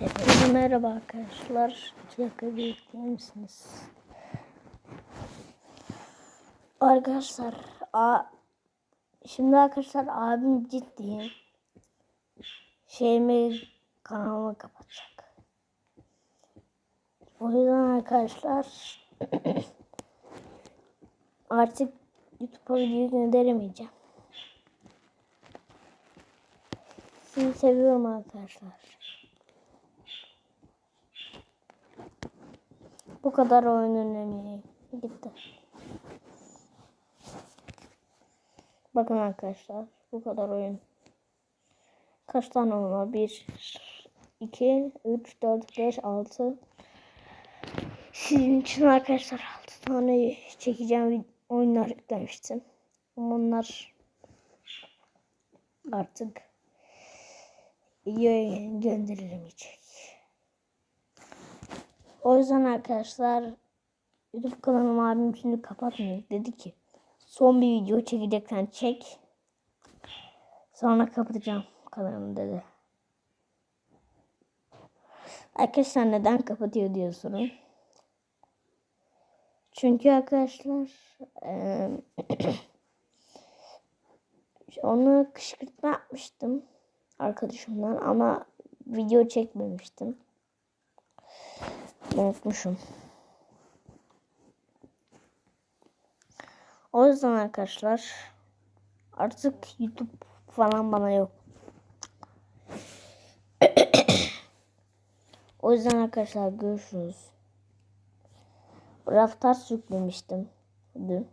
Hepinize merhaba arkadaşlar. İki dakika misiniz? Arkadaşlar, a şimdi arkadaşlar abim ciddi şeyimi kanalımı kapatacak. O yüzden arkadaşlar artık YouTube'a video gönderemeyeceğim. Sizi seviyorum arkadaşlar. Bu kadar oyun önemli. Gitti. Bakın arkadaşlar. Bu kadar oyun. Kaç tane var? 1, 2, 3, 4, 5, 6. Sizin için arkadaşlar 6 tane çekeceğim oyunlar yüklemiştim. Ama onlar artık gönderilemeyecek. O yüzden arkadaşlar YouTube kanalım abim şimdi kapatmıyor. Dedi ki son bir video çekeceksen çek. Sonra kapatacağım kanalımı dedi. Arkadaşlar neden kapatıyor diye sorun. Çünkü arkadaşlar e, onu kışkırtma yapmıştım arkadaşımdan ama video çekmemiştim. Unutmuşum. O yüzden arkadaşlar artık YouTube falan bana yok. o yüzden arkadaşlar görüşürüz. Raftars yüklemiştim dün.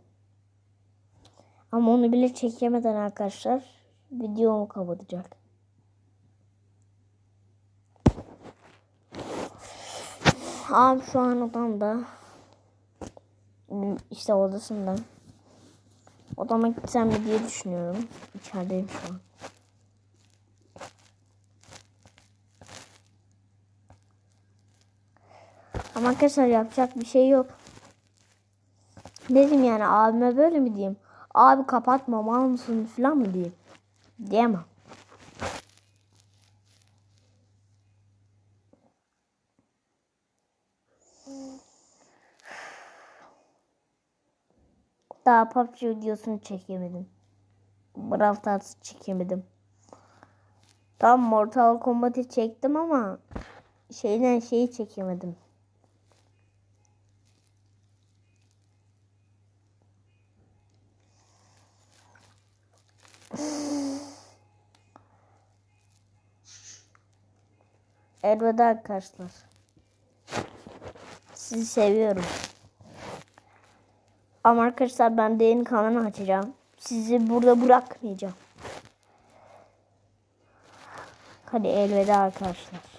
Ama onu bile çekemeden arkadaşlar videomu kapatacak. Abi şu an odamda. İşte odasında. Odama gitsem mi diye düşünüyorum. İçerideyim şu an. Ama arkadaşlar yapacak bir şey yok. Dedim yani abime böyle mi diyeyim? Abi kapatma mal mısın falan mı diyeyim? Diyemem. Daha PUBG videosunu çekemedim. Brawl Stars'ı çekemedim. Tam Mortal Kombat'ı çektim ama şeyden şeyi çekemedim. Elveda arkadaşlar. Sizi seviyorum. Ama arkadaşlar ben de yeni kanal açacağım. Sizi burada bırakmayacağım. Hadi elveda arkadaşlar.